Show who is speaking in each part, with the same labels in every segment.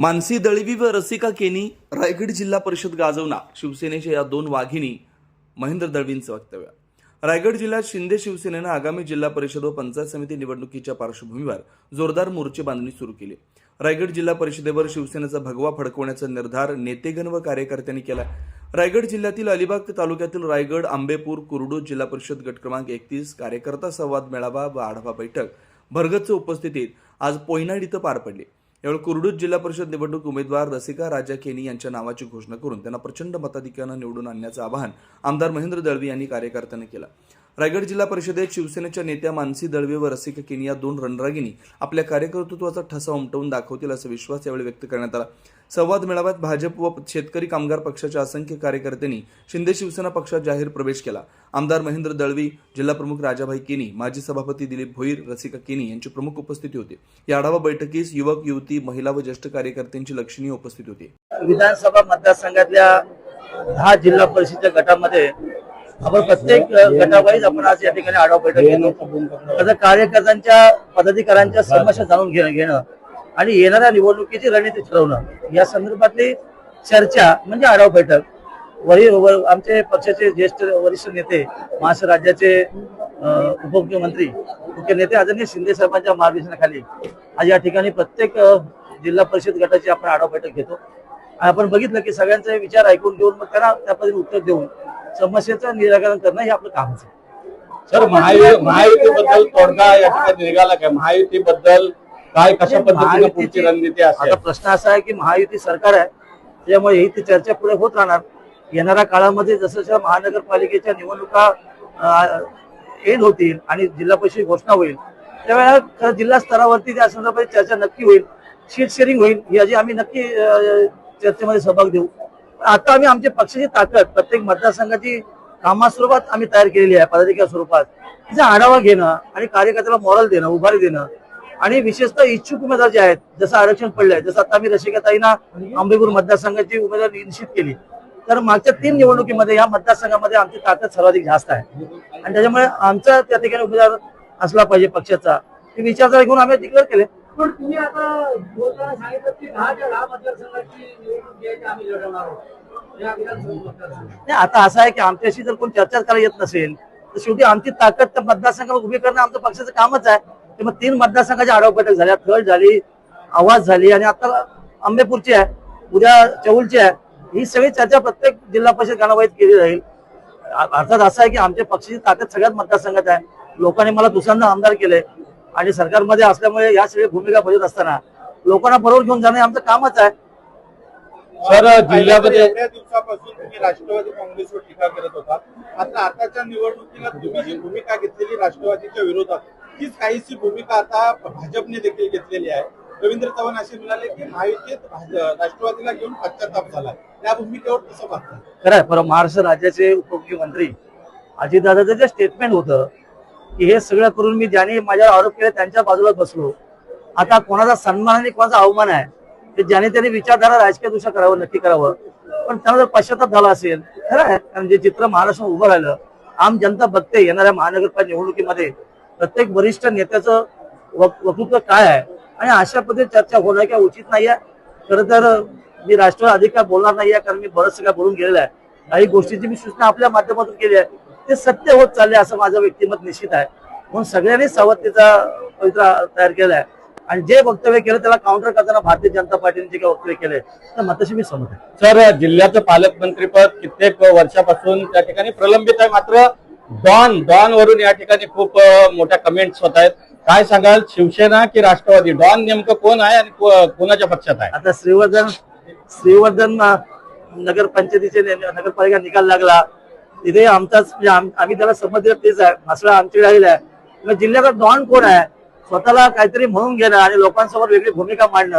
Speaker 1: मानसी दळवी व रसिका केनी रायगड जिल्हा परिषद गाजवणार. शिवसेनेच्या या दोन वाघिणी महेंद्र दळवींचं वक्तव्य. रायगड जिल्ह्यात शिंदे शिवसेनेनं आगामी जिल्हा परिषद व पंचायत समिती निवडणुकीच्या पार्श्वभूमीवर जोरदार मोर्चे बांधणी सुरू केली. रायगड जिल्हा परिषदेवर शिवसेनेचा भगवा फडकवण्याचा निर्धार नेतेगण व कार्यकर्त्यांनी केला रायगड जिल्ह्यातील अलिबाग तालुक्यातील रायगड आंबेपूर कुरडू जिल्हा परिषद गट क्रमांक एकतीस कार्यकर्ता संवाद मेळावा व आढावा बैठक. भरगतच्या उपस्थितीत आज पोयनाड इथं पार पडली. यावेळी कुर्डूत जिल्हा परिषद निवडणूक उमेदवार रसिका राजा केनी यांच्या नावाची घोषणा करून त्यांना प्रचंड मताधिक्यानं निवडून आणण्याचं आवाहन आमदार महेंद्र दळवी यांनी कार्यकर्त्यांना केलं. रायगड जिल्हा परिषदेत शिवसेनेच्या नेत्या मानसी दळवे व रसिका केनी या दोन रणरागिनी आपल्या कार्यकर्तृत्वाचा ठसा उमटवून दाखवतील असा विश्वास यावेळी व्यक्त करण्यात आला. संवाद मेळाव्यात भाजप व शेतकरी कामगार पक्षाच्या असंख्य कार्यकर्त्यांनी शिंदे शिवसेना पक्षात जाहीर प्रवेश केला. आमदार महेंद्र दळवी जिल्हाप्रमुख राजाभाई केनी माजी सभापती दिलीप भोईर रसिका केनी यांची प्रमुख उपस्थिती होती. या आढावा बैठकीस युवक युवती महिला व ज्येष्ठ कार्यकर्त्यांची लक्षणीय उपस्थिती होती.
Speaker 2: विधानसभा मतदारसंघातल्या दहा जिल्हा परिषदच्या गटामध्ये आपण प्रत्येक गटावाईज आपण आज या ठिकाणी आढावा बैठक घेतो. त्याचा कार्यकर्त्यांच्या पदाधिकाऱ्यांच्या समस्या जाणून घेणं घेणं आणि येणाऱ्या निवडणुकीची रणनीती ठरवणं या संदर्भातली चर्चा म्हणजे आढावा बैठक. वरी आमचे पक्षाचे ज्येष्ठ वरिष्ठ नेते महाराष्ट्र राज्याचे उपमुख्यमंत्री मुख्य नेते आदरणीय शिंदे साहेबांच्या मार्गदर्शनाखाली आज या ठिकाणी प्रत्येक जिल्हा परिषद गटाची आपण आढावा बैठक घेतो. आपण बघितलं की सगळ्यांचे विचार ऐकून घेऊन मग त्यांना त्या पद्धतीने उत्तर देऊन समस्येचं निराकरण करणं हे आपलं कामच आहे.
Speaker 3: सर महायु महायुतीबद्दल तोडगा या ठिकाणी निघाला काय? महायुतीबद्दल काय कशा पद्धतीने पुढची रणनीती असेल?
Speaker 2: आता प्रश्न असा आहे की महायुती सरकार आहे त्यामुळे ही ती चर्चा पुढे होत राहणार. येणाऱ्या काळामध्ये जसं जसं महानगरपालिकेच्या निवडणुका एंड होतील आणि जिल्हा परिषद घोषणा होईल त्यावेळेला जिल्हा स्तरावरती त्या संदर्भात चर्चा नक्की होईल. शीट शेअरिंग होईल याची आम्ही नक्की अं, चर्चेमध्ये सहभाग देऊ. आता आम्ही आमच्या पक्षाची ताकद प्रत्येक मतदारसंघाची कामास्वरूपात आम्ही तयार केलेली आहे पदाधिकार स्वरूपात. तिचा आढावा घेणं आणि कार्यकर्त्याला मॉरल देणं उभारी देणं. आणि विशेषतः इच्छुक उमेदवार जे आहेत जसं आरक्षण पडलंय जसं आता आम्ही रसिकाताईंना आंबेपूर मतदारसंघाची उमेदवार निश्चित केली. तर मागच्या तीन निवडणुकीमध्ये या मतदारसंघामध्ये आमची ताकद सर्वाधिक जास्त आहे. आणि त्याच्यामुळे आमचा त्या ठिकाणी उमेदवार असला पाहिजे पक्षाचा. हे विचारधारा घेऊन आम्ही डिक्लेअर केले.
Speaker 4: पण तुम्ही आता बोलताना सांगितलं की दहा ते दहा मतदारसंघाची निवडणूक आम्ही लढवणार आहोत.
Speaker 2: नाही आता असं आहे की आमच्याशी जर कोण चर्चा करायला येत नसेल तर शेवटी आमची ताकद त्या मतदारसंघावर उभी करणं आमचं पक्षाचं कामच आहे. ते मग तीन मतदारसंघाची आढावा बैठक झाल्या थळ झाली आवाज झाली आणि आता आंबेपूरची आहे उद्या चौलची आहे. ही सगळी चर्चा प्रत्येक जिल्हा परिषद गणावाईत केली जाईल. अर्थात असं आहे की आमच्या पक्षाची ताकद सगळ्यात मतदारसंघात आहे. लोकांनी मला दुसऱ्यांदा आमदार केले आणि सरकारमध्ये असल्यामुळे या सगळ्या भूमिका बजावत असताना लोकांना बरोबर घेऊन जाणं आमचं कामच आहे.
Speaker 3: सर जिल्ह्यामध्ये
Speaker 5: एवढ्या दिवसापासून तुम्ही राष्ट्रवादी काँग्रेसवर टीका करत होता. आता आताच्या निवडणुकीला तुम्ही जी भूमिका घेतलेली राष्ट्रवादीच्या विरोधात तीच काहीशी भूमिका आता भाजपने देखील घेतलेली आहे. रवींद्र चव्हाण असे म्हणाले की महायुतीत राष्ट्रवादीला घेऊन पश्चाताप झाला. त्या भूमिकेवर कसं पाहता
Speaker 2: खरं आहे महाराष्ट्र राज्याचे उपमुख्यमंत्री अजितदादाचं जे स्टेटमेंट होतं की हे सगळं करून मी ज्यांनी माझ्यावर आरोप केले त्यांच्या बाजूला बसलो. आता कोणाचा सन्मान आणि कोणाचा अवमान आहे? ते ज्याने त्यांनी विचारधारा राजकीय दृष्ट्या करावं नक्की करावं. पण त्यांना जर पश्चाताप झाला असेल खरं आहे कारण जे चित्र महाराष्ट्र उभं राहिलं आम जनता बघते येणाऱ्या महानगरपालिका निवडणुकीमध्ये प्रत्येक वरिष्ठ नेत्याचं वक्तृत्व काय आहे? आणि अशा पद्धतीने चर्चा होणं काय उचित नाही आहे? खरं तर मी राष्ट्रवादी अधिकार बोलणार नाही आहे कारण मी बरंच काय बोलून गेलेलं आहे. काही गोष्टीची मी सूचना आपल्या माध्यमातून केली आहे. ते सत्य होत चालले असं माझं व्यक्तिमत निश्चित आहे. म्हणून सगळ्यांनी सावधतेचा पवित्रा तयार केला आहे. आणि जे वक्तव्य केलं त्याला काउंटर करताना भारतीय जनता पार्टीने जे काही वक्तव्य केले तर मताशी मी आहे.
Speaker 3: सर जिल्ह्याचं पालकमंत्रीपद कित्येक वर्षापासून त्या ठिकाणी प्रलंबित आहे. मात्र डॉन डॉन वरून या ठिकाणी खूप मोठ्या कमेंट्स होत आहेत. काय सांगाल? शिवसेना की राष्ट्रवादी? डॉन नेमकं कोण आहे आणि कोणाच्या पक्षात आहे?
Speaker 2: आता श्रीवर्धन श्रीवर्धन अं, नगरपंचायतीचे ने- नगरपालिका निकाल लागला. तिथे आमचाच म्हणजे आम- आम्ही त्याला दिलं तेच आहे. मसळा आमच्याकडे राहिला आहे. मग जिल्ह्याचा डॉन कोण आहे? स्वतःला काहीतरी म्हणून घेणं आणि लोकांसमोर वेगळी भूमिका मांडणं.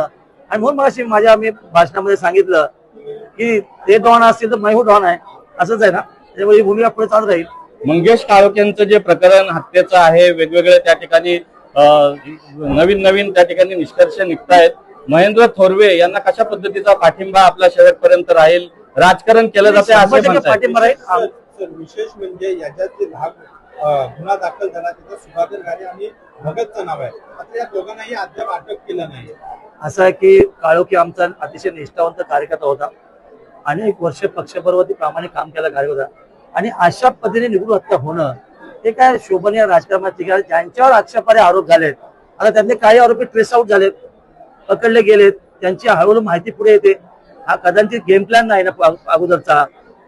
Speaker 2: आणि म्हणून मग माझ्या मी भाषणामध्ये सांगितलं की ते डॉन असतील तर मैं डॉन आहे. असंच आहे ना? त्यामुळे ही भूमिका पुढे चालत राहील.
Speaker 3: मंगेश काळोखेंचं जे प्रकरण हत्येचं आहे वेगवेगळे त्या ठिकाणी नवीन नवीन त्या ठिकाणी निष्कर्ष निघतायत. महेंद्र थोरवे यांना कशा पद्धतीचा पाठिंबा आपल्या शेवटपर्यंत राहील? राजकारण केलं जाते
Speaker 2: पाठिंबा राहील.
Speaker 5: विशेष म्हणजे याच्यात गुन्हा दाखल झाला त्याचा सुधाकर घारे आणि भगतचं नाव आहे. आता या दोघांनाही अद्याप अटक केलं नाही.
Speaker 2: असं आहे की काळोखी आमचा अतिशय निष्ठावंत कार्यकर्ता होता. अनेक वर्ष पक्षाबरोबर प्रामाणिक काम केलं कार्यकर्ता आणि अशा पद्धतीने निवडून हत्या होणं हे काय शोभनीय राजकारणाची ठिकाण ज्यांच्यावर आक्षेपारे आरोप झालेत आता त्यांनी काही आरोपी ट्रेस आउट झालेत पकडले गेलेत. त्यांची हळूहळू माहिती पुढे येते. हा कदाचित गेम प्लॅन नाही ना अगोदरचा.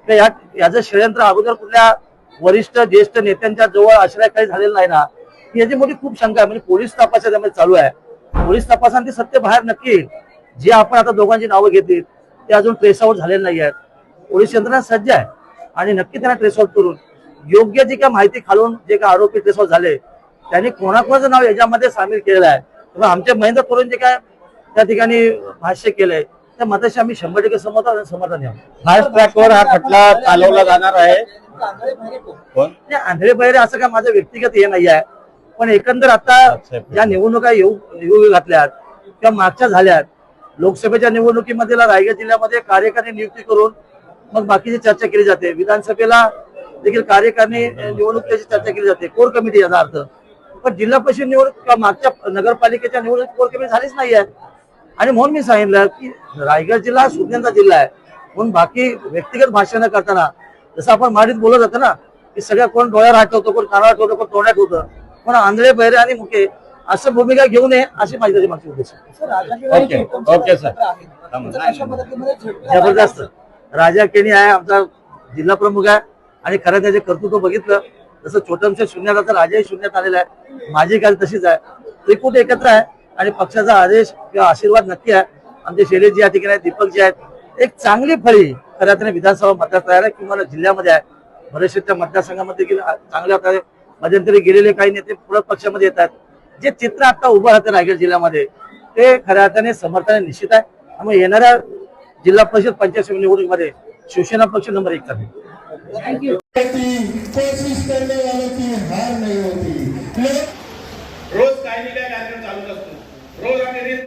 Speaker 2: तर याचं षडयंत्र अगोदर कुठल्या वरिष्ठ ज्येष्ठ नेत्यांच्या जवळ आश्रय काही झालेलं नाही ना ही याची मोठी खूप शंका आहे. म्हणजे पोलीस तपास याच्यामध्ये चालू आहे. पोलीस तपासाने सत्य बाहेर नक्की येईल. जे आपण आता दोघांची नावं घेतली ते अजून ट्रेसआउट झालेले नाही आहेत. पोलीस यंत्रणा सज्ज आहे आणि नक्की त्यांना ट्रेसआउट करून योग्य जी काय माहिती खालून जे काय आरोपी ट्रेसआउट झाले त्यांनी कोणाकोणाचं नाव याच्यामध्ये सामील केलेलं आहे. आमचे आमच्या महेंद्र तोरण जे काय त्या ठिकाणी भाष्य केलंय. त्या मताशी आम्ही शंभर टक्के समर्थ आणि समर्थन आहे
Speaker 3: फास्ट ट्रॅकवर हा खटला चालवला जाणार आहे. कोण?
Speaker 2: नाही, आंधळे बहिरे असं काय माझं व्यक्तिगत हे नाही आहे. पण एकंदर आता ज्या निवडणुका येऊ येऊ घातल्यात किंवा मागच्या झाल्यात लोकसभेच्या निवडणुकीमध्ये रायगड जिल्ह्यामध्ये कार्यकारिणी नियुक्ती करून मग बाकीची चर्चा केली जाते. विधानसभेला देखील कार्यकारिणी निवडणुकीची चर्चा केली जाते. कोर कमिटी याचा अर्थ. पण जिल्हा परिषद निवडणूक किंवा मागच्या नगरपालिकेच्या निवडणूक कोर कमिटी झालीच नाही आहे आणि म्हणून मी सांगितलं की रायगड जिल्हा हा सुज्ञांचा जिल्हा आहे. म्हणून बाकी व्यक्तिगत भाषण करताना जसं आपण माडीत बोलत होतो ना की सगळ्या कोण डोळ्यावर हात ठेवतो कोण कानावर ठेवतो कोण तोंडात ठेवतं पण आंधळे बहिरे आणि मुके असं भूमिका घेऊ नये अशी माझी त्याची मागची उद्देश.
Speaker 3: Okay okay sir.
Speaker 2: जबरदस्त. राजा केनी आहे आमचा जिल्हा प्रमुख आहे आणि खरं त्याचे कर्तृत्व बघितलं जसं छोटमच्या शून्यात आता राजाही शून्यात आलेला आहे. माझी काल तशीच आहे. त्रिकूट एकत्र आहे. आणि पक्षाचा आदेश किंवा आशीर्वाद नक्की आहे. आमचे शैलेश जी या ठिकाणी दीपक जी आहेत. एक चांगली फळी खऱ्या तरी विधानसभा मतदारसंघाला किंवा जिल्ह्यामध्ये आहे. बरेचसे त्या मतदारसंघामध्ये चांगल्या प्रकारे मध्यंतरी गेलेले काही नेते पूरक पक्षामध्ये येतात जे चित्र आता उभं राहतं रायगड जिल्ह्यामध्ये ते खऱ्या अर्थाने समर्थाने निश्चित आहे. त्यामुळे येणाऱ्या जिल्हा परिषद पंचायत निवडणुकीमध्ये शिवसेना पक्ष नंबर एक
Speaker 6: करते रोज काही ना Rógame